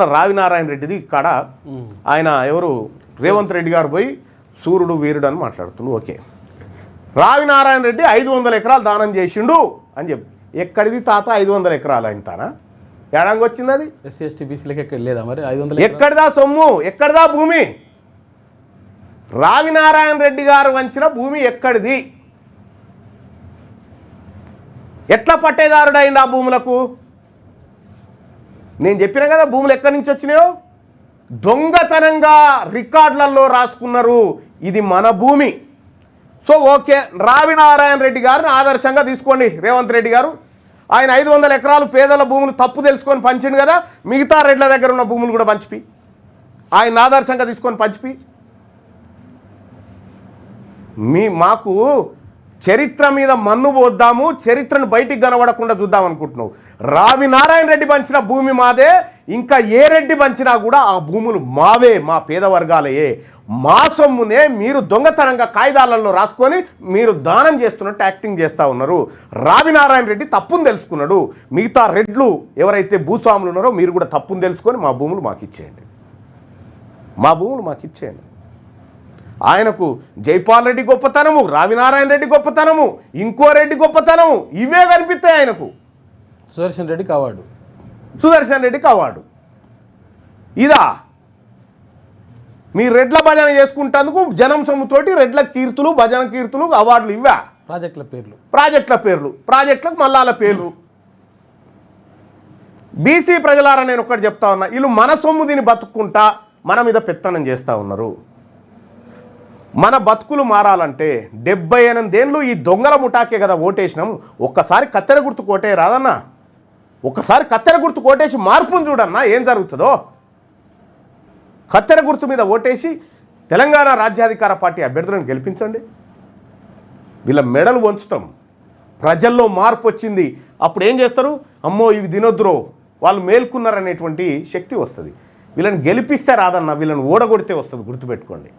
రావినారాయణ రెడ్డిది ఇక్కడ ఆయన ఎవరు? రేవంత్ రెడ్డి గారు పోయి సూర్యుడు వీరుడు అని మాట్లాడుతుండు. ఓకే. రావినారాయణ రెడ్డి ఐదు వందల ఎకరాలు దానం చేసిండు అని చెప్పి. ఎక్కడిది తాత? ఐదు వందల ఎకరాలు ఆయన తానా? ఏడాంగి వచ్చింది అది? ఎస్సీ ఎస్టీ బీసీలకి ఎక్కడ లేదా మరి? ఐదు వందల ఎక్కడిదా సొమ్ము? ఎక్కడిదా భూమి? రావినారాయణ రెడ్డి గారు వంచిన భూమి ఎక్కడిది? ఎట్లా పట్టేదారుడైంది ఆ భూములకు? నేను చెప్పిన కదా భూములు ఎక్కడి నుంచి వచ్చినాయో? దొంగతనంగా రికార్డులలో రాసుకున్నారు. ఇది మన భూమి. సో ఓకే రావినారాయణ రెడ్డి గారిని ఆదర్శంగా తీసుకోండి రేవంత్ రెడ్డి గారు. ఆయన ఐదు వందల ఎకరాలు పేదల భూములు తప్పు తెలుసుకొని పంచిండు కదా మిగతా రెడ్ల దగ్గర ఉన్న భూములు కూడా పంచిపి. ఆయన ఆదర్శంగా తీసుకొని పంచిపి. మీ మాకు చరిత్ర మీద మన్ను పోద్దాము చరిత్రను బయటికి కనబడకుండా చూద్దాం అనుకుంటున్నావు. రావి నారాయణ రెడ్డి పంచిన భూమి మాదే ఇంకా ఏ రెడ్డి పంచినా కూడా ఆ భూములు మావే మా పేద వర్గాలయే. మా సొమ్మునే మీరు దొంగతనంగా కాగితాలలో రాసుకొని మీరు దానం చేస్తున్నట్టు యాక్టింగ్ చేస్తూ ఉన్నారు. రావి నారాయణ రెడ్డి తప్పును తెలుసుకున్నాడు. మిగతా రెడ్లు ఎవరైతే భూస్వాములు ఉన్నారో మీరు కూడా తప్పును తెలుసుకొని మా భూములు మాకు ఇచ్చేయండి మా భూములు మాకు ఇచ్చేయండి ఆయనకు జైపాల్ రెడ్డి గొప్పతనము రావినారాయణ రెడ్డి గొప్పతనము ఇంకో రెడ్డి గొప్పతనము ఇవే కనిపిస్తాయి ఆయనకు. సుదర్శన్ రెడ్డి కావాడు. సుదర్శన్ రెడ్డికి అవార్డు ఇదా? మీ రెడ్ల భజన చేసుకుంటందుకు జనం సొమ్ముతోటి రెడ్ల కీర్తులు భజన కీర్తులు అవార్డులు ఇవ్వా? ప్రాజెక్టుల పేర్లు. ప్రాజెక్టుల పేర్లు ప్రాజెక్టులకు మల్లాల పేర్లు. బీసీ ప్రజలారా నేను ఒకటి చెప్తా ఉన్నా వీళ్ళు మన సొమ్ము దీన్ని బతుక్కుంటా మన మీద పెత్తనం చేస్తూ ఉన్నారు. మన బతుకులు మారాలంటే డెబ్బై ఎనిమిదేళ్ళు ఈ దొంగల ముఠాకే కదా ఓటేసినాం. ఒక్కసారి కత్తెర గుర్తు కోటే రాదన్నా. ఒక్కసారి కత్తెర గుర్తు కోటేసి మార్పును చూడన్నా ఏం జరుగుతుందో. కత్తెర గుర్తు మీద ఓటేసి తెలంగాణ రాజ్యాధికార పార్టీ అభ్యర్థులను గెలిపించండి. వీళ్ళ మెడలు వంచుతాం. ప్రజల్లో మార్పు వచ్చింది. అప్పుడు ఏం చేస్తారు? అమ్మో ఇవి తినొద్దురో. వాళ్ళు మేల్కున్నారనేటువంటి శక్తి వస్తుంది. వీళ్ళని గెలిపిస్తే రాదన్న వీళ్ళని ఓడగొడితే వస్తుంది గుర్తుపెట్టుకోండి.